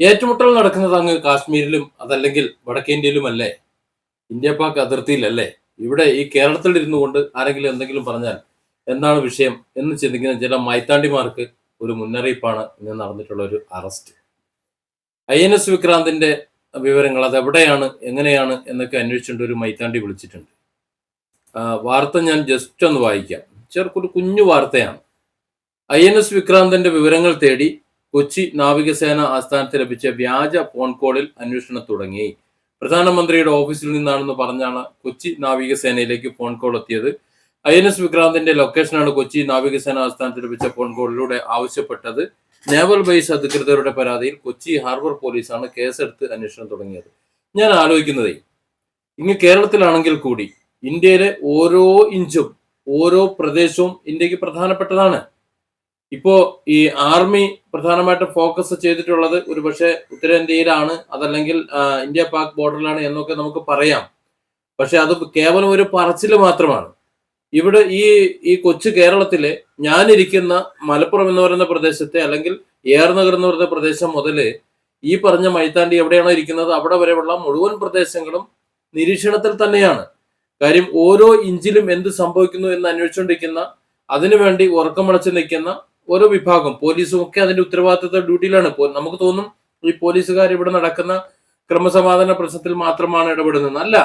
ഏറ്റുമുട്ടൽ നടക്കുന്നത് അങ്ങ് കാശ്മീരിലും അതല്ലെങ്കിൽ വടക്കേന്ത്യയിലുമല്ലേ ഇന്ത്യ പാക് അതിർത്തിയിലല്ലേ? ഇവിടെ ഈ കേരളത്തിൽ ഇരുന്നു കൊണ്ട് ആരെങ്കിലും എന്തെങ്കിലും പറഞ്ഞാൽ എന്താണ് വിഷയം എന്ന് ചിന്തിക്കുന്ന ചില മൈത്താണ്ടിമാർക്ക് ഒരു മുന്നറിയിപ്പാണ് ഇന്ന് നടന്നിട്ടുള്ള ഒരു അറസ്റ്റ്. ഐ എൻ എസ് വിക്രാന്തിന്റെ വിവരങ്ങൾ അത് എവിടെയാണ് എങ്ങനെയാണ് എന്നൊക്കെ അന്വേഷിച്ചുകൊണ്ട് ഒരു മൈത്താണ്ടി വിളിച്ചിട്ടുണ്ട്. വാർത്ത ഞാൻ ജസ്റ്റ് ഒന്ന് വായിക്കാം. ചെറുക്കൊരു കുഞ്ഞു വാർത്തയാണ്. ഐ എൻ എസ് വിക്രാന്തിന്റെ വിവരങ്ങൾ തേടി കൊച്ചി നാവികസേന ആസ്ഥാനത്ത് ലഭിച്ച വ്യാജ ഫോൺ കോളിൽ അന്വേഷണം തുടങ്ങി. പ്രധാനമന്ത്രിയുടെ ഓഫീസിൽ നിന്നാണെന്ന് പറഞ്ഞാണ് കൊച്ചി നാവികസേനയിലേക്ക് ഫോൺ കോൾ എത്തിയത്. ഐ എൻ എസ് വിക്രാന്തിന്റെ ലൊക്കേഷനാണ് കൊച്ചി നാവികസേന ആസ്ഥാനത്ത് ലഭിച്ച ഫോൺ കോളിലൂടെ ആവശ്യപ്പെട്ടത്. നേവൽ ബേസ് അധികൃതരുടെ പരാതിയിൽ കൊച്ചി ഹാർബർ പോലീസാണ് കേസെടുത്ത് അന്വേഷണം തുടങ്ങിയത്. ഞാൻ ആലോചിക്കുന്നതേ ഇങ്ങ് കേരളത്തിലാണെങ്കിൽ കൂടി ഇന്ത്യയിലെ ഓരോ ഇഞ്ചും ഓരോ പ്രദേശവും ഇന്ത്യയ്ക്ക് പ്രധാനപ്പെട്ടതാണ്. ഇപ്പോ ഈ ആർമി പ്രധാനമായിട്ടും ഫോക്കസ് ചെയ്തിട്ടുള്ളത് ഒരുപക്ഷെ ഉത്തരേന്ത്യയിലാണ് അതല്ലെങ്കിൽ ഇന്ത്യ പാക് ബോർഡറിലാണ് എന്നൊക്കെ നമുക്ക് പറയാം. പക്ഷെ അത് കേവലം ഒരു പറച്ചിൽ മാത്രമാണ്. ഇവിടെ ഈ ഈ കൊച്ചു കേരളത്തിലെ ഞാനിരിക്കുന്ന മലപ്പുറം എന്ന് പറയുന്ന പ്രദേശത്തെ അല്ലെങ്കിൽ ഏറനഗർ എന്ന് പറയുന്ന പ്രദേശം മുതൽ ഈ പറഞ്ഞ മൈത്താണ്ടി എവിടെയാണോ ഇരിക്കുന്നത് അവിടെ വരെയുള്ള മുഴുവൻ പ്രദേശങ്ങളും നിരീക്ഷണത്തിൽ തന്നെയാണ്. കാര്യം ഓരോ ഇഞ്ചിലും എന്ത് സംഭവിക്കുന്നു എന്ന് അന്വേഷിച്ചുകൊണ്ടിരിക്കുന്ന അതിനുവേണ്ടി ഉറക്കമടച്ച് നിൽക്കുന്ന ഓരോ വിഭാഗം പോലീസും ഒക്കെ അതിന്റെ ഉത്തരവാദിത്വ ഡ്യൂട്ടിയിലാണ്. നമുക്ക് തോന്നും ഈ പോലീസുകാർ ഇവിടെ നടക്കുന്ന ക്രമസമാധാന പ്രശ്നത്തിൽ മാത്രമാണ് ഇടപെടുന്നത് അല്ല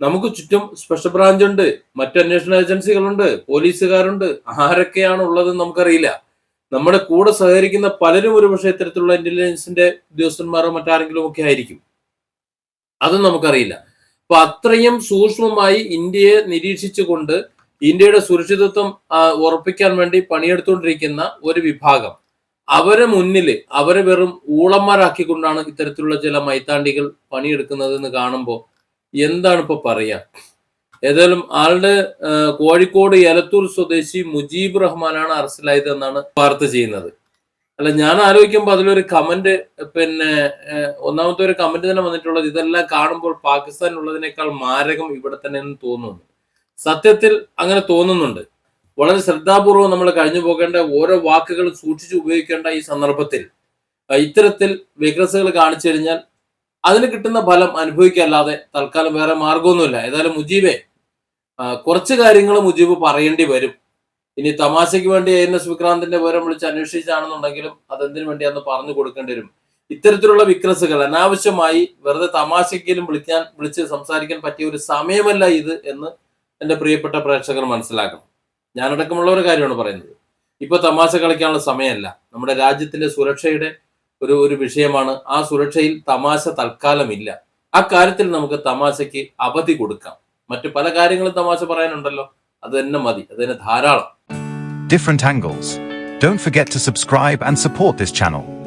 നമുക്ക് ചുറ്റും സ്പെഷ്യൽ ബ്രാഞ്ച് ഉണ്ട് മറ്റു അന്വേഷണ ഏജൻസികളുണ്ട് പോലീസുകാരുണ്ട്. ആരൊക്കെയാണ് ഉള്ളത് നമുക്കറിയില്ല. നമ്മുടെ കൂടെ സഹകരിക്കുന്ന പലരും ഒരുപക്ഷെ ഇത്തരത്തിലുള്ള ഇന്റലിജൻസിന്റെ ഉദ്യോഗസ്ഥന്മാരോ മറ്റാരെങ്കിലും ഒക്കെ ആയിരിക്കും. അതും നമുക്കറിയില്ല. അപ്പൊ അത്രയും സൂക്ഷ്മമായി ഇന്ത്യയെ നിരീക്ഷിച്ചുകൊണ്ട് ഇന്ത്യയുടെ സുരക്ഷിതത്വം ഉറപ്പിക്കാൻ വേണ്ടി പണിയെടുത്തുകൊണ്ടിരിക്കുന്ന ഒരു വിഭാഗം. അവരെ മുന്നിൽ അവരെ വെറും ഊളന്മാരാക്കിക്കൊണ്ടാണ് ഇത്തരത്തിലുള്ള ചില മൈത്താണ്ടികൾ പണിയെടുക്കുന്നത് എന്ന് കാണുമ്പോൾ എന്താണ് ഇപ്പൊ പറയാ? ഏതായാലും ആളുടെ കോഴിക്കോട് എലത്തൂർ സ്വദേശി മുജീബ് റഹ്മാനാണ് അറസ്റ്റിലായത് എന്നാണ് വാർത്ത ചെയ്യുന്നത്. അല്ല ഞാൻ ആലോചിക്കുമ്പോൾ അതിലൊരു കമന്റ് പിന്നെ ഒന്നാമത്തെ ഒരു കമന്റ് തന്നെ വന്നിട്ടുള്ളത് ഇതെല്ലാം കാണുമ്പോൾ പാകിസ്ഥാനുള്ളതിനേക്കാൾ മാരകം ഇവിടെ തന്നെ എന്ന് തോന്നുന്നു. സത്യത്തിൽ അങ്ങനെ തോന്നുന്നുണ്ട്. വളരെ ശ്രദ്ധാപൂർവം നമ്മൾ കഴിഞ്ഞു പോകേണ്ട ഓരോ വാക്കുകളും സൂക്ഷിച്ചു ഉപയോഗിക്കേണ്ട ഈ സന്ദർഭത്തിൽ ഇത്തരത്തിൽ വിക്രസുകൾ കാണിച്ചു കഴിഞ്ഞാൽ അതിന് കിട്ടുന്ന ഫലം അനുഭവിക്കല്ലാതെ തൽക്കാലം വേറെ മാർഗമൊന്നുമില്ല ഏതായാലും മുജീബെ കുറച്ച് കാര്യങ്ങൾ മുജീബ് പറയേണ്ടി വരും. ഇനി തമാശയ്ക്ക് വേണ്ടി എൻ എസ് വിക്രാന്തിന്റെ വിവരം വിളിച്ച് അന്വേഷിച്ചാണെന്നുണ്ടെങ്കിലും അതെന്തിനു വേണ്ടിയാന്ന് പറഞ്ഞു കൊടുക്കേണ്ടി വരും. ഇത്തരത്തിലുള്ള വിക്രസുകൾ അനാവശ്യമായി വെറുതെ തമാശയ്ക്കെങ്കിലും വിളിക്കാൻ വിളിച്ച് സംസാരിക്കാൻ പറ്റിയ ഒരു സമയമല്ല ഇത് എന്ന് എന്റെ പ്രിയപ്പെട്ട പ്രേക്ഷകർ മനസ്സിലാക്കണം. ഞാനടക്കമുള്ള ഒരു കാര്യമാണ് പറയുന്നത്. ഇപ്പൊ തമാശ കളിക്കാനുള്ള സമയമല്ല. നമ്മുടെ രാജ്യത്തിന്റെ സുരക്ഷയുടെ ഒരു ഒരു വിഷയമാണ് ആ സുരക്ഷയിൽ തമാശ തൽക്കാലമില്ല. ആ കാര്യത്തിൽ നമുക്ക് തമാശയ്ക്ക് അവധി കൊടുക്കാം. മറ്റു പല കാര്യങ്ങളും തമാശ പറയാനുണ്ടല്ലോ. അത് തന്നെ മതി. അത് തന്നെ ധാരാളം. Different angles. Don't forget to subscribe and support this channel.